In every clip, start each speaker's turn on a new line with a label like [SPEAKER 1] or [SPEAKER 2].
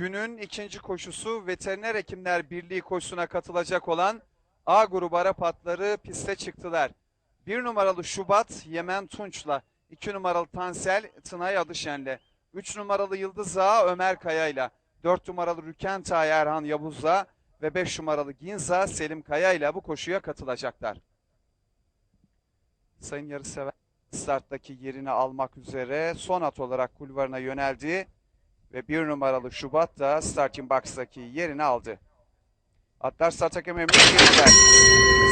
[SPEAKER 1] günün ikinci koşusu Veteriner Hekimler Birliği koşusuna katılacak olan A grubu Arap atları piste çıktılar. Bir numaralı Şubat Yemen Tunç'la, iki numaralı Tansel Tınay Adışen'le, üç numaralı Yıldız Ağa Ömer Kaya'yla, dört numaralı Rükentay Erhan Yavuz'la ve beş numaralı Ginza Selim Kaya'yla bu koşuya katılacaklar. Sayın yarışsever starttaki yerini almak üzere son at olarak kulvarına yöneldi ve bir numaralı Şubat da starting box'taki yerini aldı. Atlar start hakemi girdiler.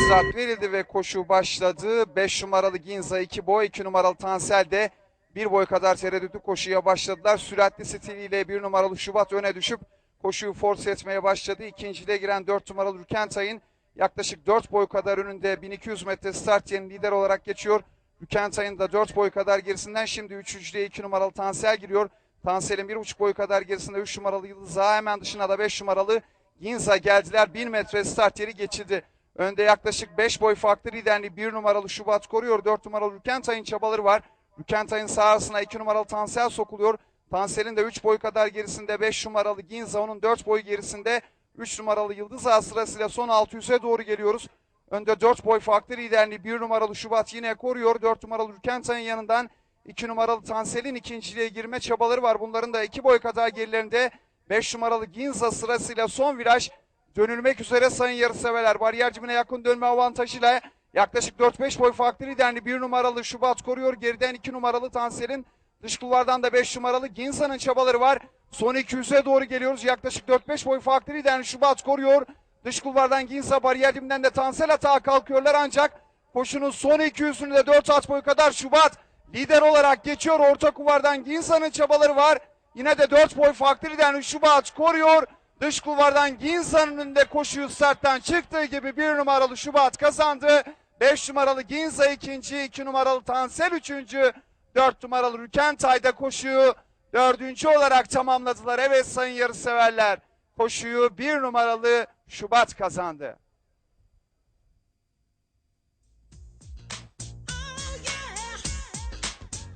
[SPEAKER 1] Start verildi ve koşu başladı. 5 numaralı Ginza 2 boy, 2 numaralı Tansel de 1 boy kadar tereddütlü koşuya başladılar. Süratli stiliyle 1 numaralı Şubat öne düşüp koşuyu force etmeye başladı. İkinciliğe giren 4 numaralı Rükentay'ın yaklaşık 4 boy kadar önünde 1200 metre start yeni lider olarak geçiyor. Rükentay'ın da 4 boy kadar gerisinden şimdi 3. 2 numaralı Tansel giriyor. Tansel'in 1,5 boy kadar gerisinde 3 numaralı Yıldız hemen dışına da 5 numaralı Ginza geldiler. 1000 metre start yeri geçildi. Önde yaklaşık 5 boy farklı liderliği 1 numaralı Şubat koruyor. 4 numaralı Rükentay'ın çabaları var. Rükentay'ın sahasına 2 numaralı Tansel sokuluyor. Tansel'in de 3 boy kadar gerisinde 5 numaralı Ginza onun 4 boy gerisinde 3 numaralı Yıldız Ağa sırasıyla son 600'e doğru geliyoruz. Önde 4 boy farklı liderliği 1 numaralı Şubat yine koruyor. 4 numaralı Rükentay'ın yanından 2 numaralı Tansel'in ikinciliğe girme çabaları var. Bunların da 2 boy kadar gerilerinde 5 numaralı Ginza sırasıyla son viraj dönülmek üzere sayın yarışseverler. Bariyer cibine yakın dönme avantajıyla yaklaşık 4-5 boy farklı liderli 1 numaralı Şubat koruyor. Geriden 2 numaralı Tansel'in dış kulvardan da 5 numaralı Ginza'nın çabaları var. Son 200'e doğru geliyoruz. Yaklaşık 4-5 boy farklı liderli Şubat koruyor. Dış kulvardan Ginza bariyer dibinden de Tansel atağa kalkıyorlar ancak koşunun son 200'ünde 4 at boy kadar Şubat lider olarak geçiyor. Orta kulvardan Ginza'nın çabaları var. Yine de 4 boy farklı liderli Şubat koruyor. Dış kulvardan Ginza'nın önünde koşuyu starttan çıktığı gibi 1 numaralı Şubat kazandı. 5 numaralı Ginza ikinci, 2 numaralı Tansel üçüncü, 4 numaralı Rükentay da koşuyu dördüncü olarak tamamladılar. Evet sayın yarışseverler koşuyu 1 numaralı Şubat kazandı.